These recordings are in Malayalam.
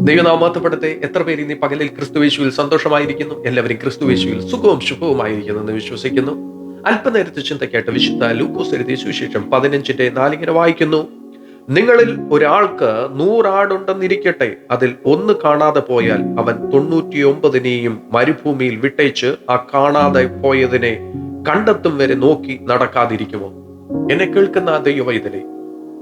ദൈവനാമത്തപ്പെടുത്തെ എത്ര പേര് ഇന്ന് ഈ പകലിൽ ക്രിസ്തുവേശുവിൽ സന്തോഷമായിരിക്കുന്നു? എല്ലാവരും ക്രിസ്തുവേശുവിൽ സുഖവും ശുഭവുമായിരിക്കുന്നു എന്ന് വിശ്വസിക്കുന്നു. അല്പനേരത്തെ ചിന്തക്കായിട്ട് വിശുദ്ധ ലൂക്കോസ് എഴുതിയ സുവിശേഷം പതിനഞ്ചിന്റെ നാലിങ്ങനെ വായിക്കുന്നു. നിങ്ങളിൽ ഒരാൾക്ക് നൂറാടുണ്ടെന്നിരിക്കട്ടെ അതിൽ ഒന്ന് കാണാതെ പോയാൽ അവൻ തൊണ്ണൂറ്റിയൊമ്പതിനെയും മരുഭൂമിയിൽ വിട്ടേച്ച് ആ കാണാതെ പോയതിനെ കണ്ടെത്തും വരെ നോക്കി നടക്കാതിരിക്കുമോ? എന്നെ കേൾക്കുന്ന ദൈവവൈതലെ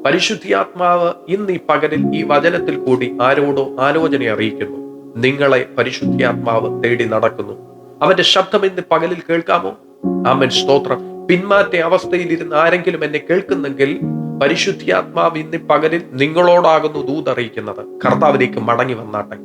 പരിശുദ്ധിയാത്മാവ് ഇന്ന് ഈ പകലിൽ ഈ വചനത്തിൽ കൂടി ആരോടോ ആലോചന അറിയിക്കുന്നു. നിങ്ങളെ പരിശുദ്ധിയാത്മാവ് തേടി നടക്കുന്നു. അവന്റെ ശബ്ദം ഇന്ന് പകലിൽ കേൾക്കാമോ? ആമൻ. സ്തോത്രം. പിന്മാറ്റ അവസ്ഥയിൽ ഇരുന്ന് ആരെങ്കിലും എന്നെ കേൾക്കുന്നെങ്കിൽ പരിശുദ്ധിയാത്മാവ് ഇന്ന് പകലിൽ നിങ്ങളോടാകുന്നു ദൂതറിയിക്കുന്നത് കർത്താവിലേക്ക് മടങ്ങി വന്നാട്ടെ.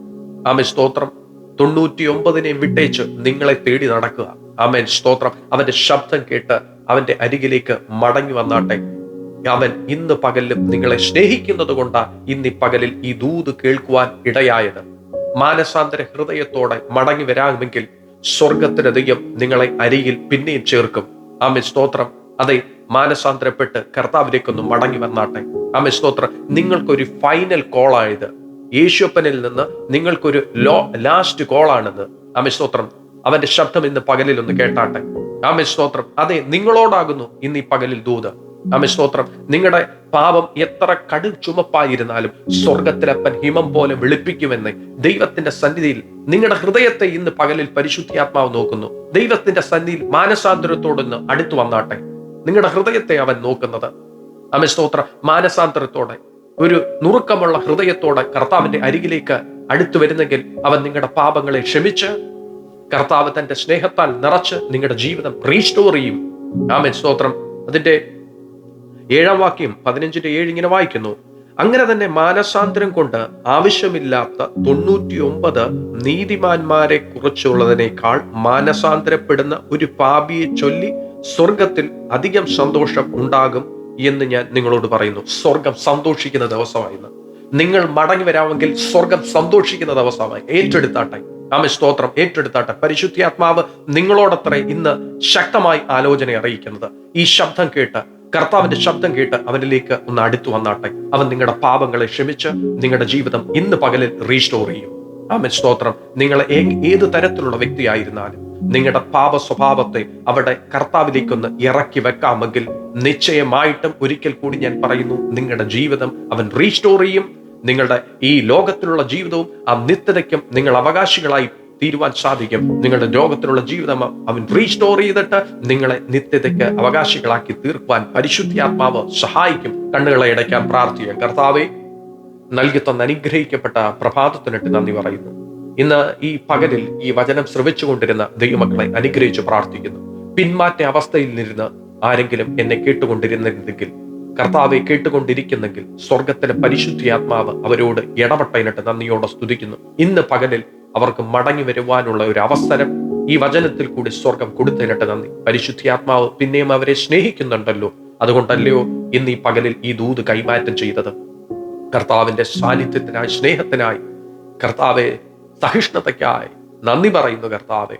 ആമൻ. സ്തോത്രം. തൊണ്ണൂറ്റി ഒമ്പതിനെ വിട്ടേച്ച് നിങ്ങളെ തേടി നടക്കുക. ആമേൻ. സ്തോത്രം. അവന്റെ ശബ്ദം കേട്ട് അവന്റെ അരികിലേക്ക് മടങ്ങി വന്നാട്ടെ. അവൻ ഇന്ന് പകലിലും നിങ്ങളെ സ്നേഹിക്കുന്നത് കൊണ്ടാണ് ഇന്ന് പകലിൽ ഈ ദൂത് കേൾക്കുവാൻ ഇടയായത്. മാനസാന്തര ഹൃദയത്തോടെ മടങ്ങി വരാമെങ്കിൽ സ്വർഗത്തിന്റെ ദൈവം നിങ്ങളെ അരിയിൽ പിന്നെയും ചേർക്കും. ആമെ സ്തോത്രം. അതെ മാനസാന്തരപ്പെട്ട് കർത്താവിലേക്കൊന്ന് മടങ്ങി വന്നാട്ടെ. ആമെ സ്തോത്രം. നിങ്ങൾക്കൊരു ഫൈനൽ കോളായത് യേശുപ്പനിൽ നിന്ന് നിങ്ങൾക്കൊരു ലോ ലാസ്റ്റ് കോളാണെന്ന് ആമെ സ്തോത്രം. അവന്റെ ശബ്ദം ഇന്ന് പകലിൽ ഒന്ന് കേട്ടാട്ടെ. ആമെ സ്തോത്രം. അതെ നിങ്ങളോടാകുന്നു ഇന്ന് ഈ പകലിൽ ദൂത്. ആമെ സ്തോത്രം നിങ്ങളുടെ പാപം എത്ര കടു ചുമപ്പായിരുന്നാലും സ്വർഗത്തിലപ്പൻ ഹിമം പോലെ വെളുപ്പിക്കുമെന്ന് ദൈവത്തിന്റെ സന്നിധിയിൽ നിങ്ങളുടെ ഹൃദയത്തെ ഇന്ന് പകലിൽ പരിശുദ്ധിയാത്മാവ് നോക്കുന്നു. ദൈവത്തിന്റെ സന്നിധിയിൽ മാനസാന്തരത്തോടൊന്ന് അടുത്തു വന്നാട്ടെ. നിങ്ങളുടെ ഹൃദയത്തെ അവൻ നോക്കുന്നത്. ആമെ സ്തോത്രം മാനസാന്തരത്തോടെ ഒരു നുറുക്കമുള്ള ഹൃദയത്തോടെ കർത്താവിന്റെ അരികിലേക്ക് അടുത്തു വരുന്നെങ്കിൽ അവൻ നിങ്ങളുടെ പാപങ്ങളെ ക്ഷമിച്ച് കർത്താവ് തന്റെ സ്നേഹത്താൽ നിറച്ച് നിങ്ങളുടെ ജീവിതം റീസ്റ്റോർ ചെയ്യും ആമൻ. സ്തോത്രം. അതിന്റെ ഏഴാം വാക്യം പതിനഞ്ചിന്റെ ഏഴ് ഇങ്ങനെ വായിക്കുന്നു. അങ്ങനെ തന്നെ മാനസാന്തരം കൊണ്ട് ആവശ്യമില്ലാത്ത തൊണ്ണൂറ്റി ഒമ്പത് നീതിമാന്മാരെ കുറിച്ചുള്ളതിനേക്കാൾ മാനസാന്തരപ്പെടുന്ന ഒരു പാപിയെ ചൊല്ലി സ്വർഗത്തിൽ അധികം സന്തോഷം ഉണ്ടാകും എന്ന് ഞാൻ നിങ്ങളോട് പറയുന്നു. സ്വർഗം സന്തോഷിക്കുന്ന ദിവസമായിരുന്നു. നിങ്ങൾ മടങ്ങി വരാമെങ്കിൽ സ്വർഗം സന്തോഷിക്കുന്ന ദിവസമായി. ഏറ്റെടുത്താട്ടെ. ആമ സ്തോത്രം. ഏറ്റെടുത്താട്ടെ. പരിശുദ്ധാത്മാവ് നിങ്ങളോടത്ര ഇന്ന് ശക്തമായി ആലോചന അറിയിക്കുന്നത് ഈ ശബ്ദം കേട്ട് കർത്താവിന്റെ ശബ്ദം കേട്ട് അവനിലേക്ക് ഒന്ന് അടുത്തു വന്നാട്ടെ. അവൻ നിങ്ങളുടെ പാപങ്ങളെ ക്ഷമിച്ച് നിങ്ങളുടെ ജീവിതം ഇന്ന് പകലിൽ റീസ്റ്റോർ ചെയ്യും. ആമൻ. സ്തോത്രം. നിങ്ങൾ ഏത് തരത്തിലുള്ള വ്യക്തിയായിരുന്നാലും നിങ്ങളുടെ പാപ സ്വഭാവത്തെ അവിടെ കർത്താവിലേക്കൊന്ന് ഇറക്കി വെക്കാമെങ്കിൽ നിശ്ചയമായിട്ടും ഒരിക്കൽ കൂടി ഞാൻ പറയുന്നു നിങ്ങളുടെ ജീവിതം അവൻ റീസ്റ്റോർ ചെയ്യും. നിങ്ങളുടെ ഈ ലോകത്തിലുള്ള ജീവിതവും ആ നിത്യതയ്ക്കും നിങ്ങൾ അവകാശികളായി തീരുവാൻ സാധിക്കും. നിങ്ങളുടെ രോഗത്തിലുള്ള ജീവിതം അവൻ റീസ്റ്റോർ ചെയ്തിട്ട് നിങ്ങളെ നിത്യതയ്ക്ക് അവകാശികളാക്കി തീർക്കുവാൻ പരിശുദ്ധാത്മാവ് സഹായിക്കും. കണ്ണുകളെ അടയ്ക്കാൻ പ്രാർത്ഥിക്കാം. കർത്താവെ നൽകി തന്ന അനുഗ്രഹിക്കപ്പെട്ട പ്രഭാതത്തിനിട്ട് നന്ദി പറയുന്നു. ഇന്ന് ഈ പകലിൽ ഈ വചനം ശ്രവിച്ചുകൊണ്ടിരുന്ന ദൈവമക്കളെ അനുഗ്രഹിച്ച് പ്രാർത്ഥിക്കുന്നു. പിന്മാറ്റ അവസ്ഥയിൽ നിന്നിരുന്ന് ആരെങ്കിലും എന്നെ കേട്ടുകൊണ്ടിരുന്നെങ്കിൽ കർത്താവെ കേട്ടുകൊണ്ടിരിക്കുന്നെങ്കിൽ സ്വർഗത്തിലെ പരിശുദ്ധിയാത്മാവ് അവരോട് ഇടപെട്ടതിനിട്ട് നന്ദിയോടെ സ്തുതിക്കുന്നു. ഇന്ന് പകലിൽ അവർക്ക് മടങ്ങി വരുവാനുള്ള ഒരു അവസരം ഈ വചനത്തിൽ കൂടി സ്വർഗം കൊടുത്തതിനിട്ട് നന്ദി. പരിശുദ്ധിയാത്മാവ് പിന്നെയും അവരെ സ്നേഹിക്കുന്നുണ്ടല്ലോ. അതുകൊണ്ടല്ലയോ ഇന്ന് ഈ പകലിൽ ഈ ദൂത് കൈമാറ്റം ചെയ്തത്. കർത്താവിന്റെ സാന്നിധ്യത്തിനായി സ്നേഹത്തിനായി കർത്താവെ സഹിഷ്ണുതയ്ക്കായി നന്ദി പറയുന്നു കർത്താവെ.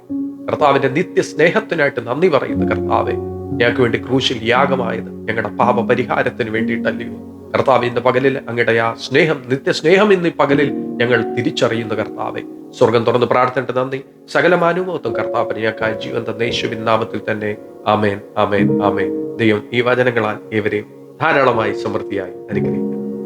കർത്താവിന്റെ നിത്യ സ്നേഹത്തിനായിട്ട് നന്ദി പറയുന്നു കർത്താവെ. ഞങ്ങൾക്ക് വേണ്ടി ക്രൂശിൽ യാഗമായത് ഞങ്ങളുടെ പാപ പരിഹാരത്തിന് വേണ്ടിയിട്ടല്ലയോ. കർത്താവ് ഇന്ന് പകലിൽ അങ്ങയുടെ ആ സ്നേഹം നിത്യസ്നേഹം ഇന്ന് പകലിൽ ഞങ്ങൾ തിരിച്ചറിയുന്ന കർത്താവെ. സ്വർഗം തുറന്ന് പ്രാർത്ഥനയുടെ നന്ദി. സകലമാനുഭവത്തും കർത്താവിന് ഞങ്ങൾക്കായി ജീവൻ തന്ന യേശുവിൻ നാമത്തിൽ തന്നെ ആമേൻ ആമേൻ ആമേൻ. ദൈവം ഈ വചനങ്ങളാൽ ഏവരെയും ധാരാളമായി സമൃദ്ധിയായി അനുഗ്രഹിക്കും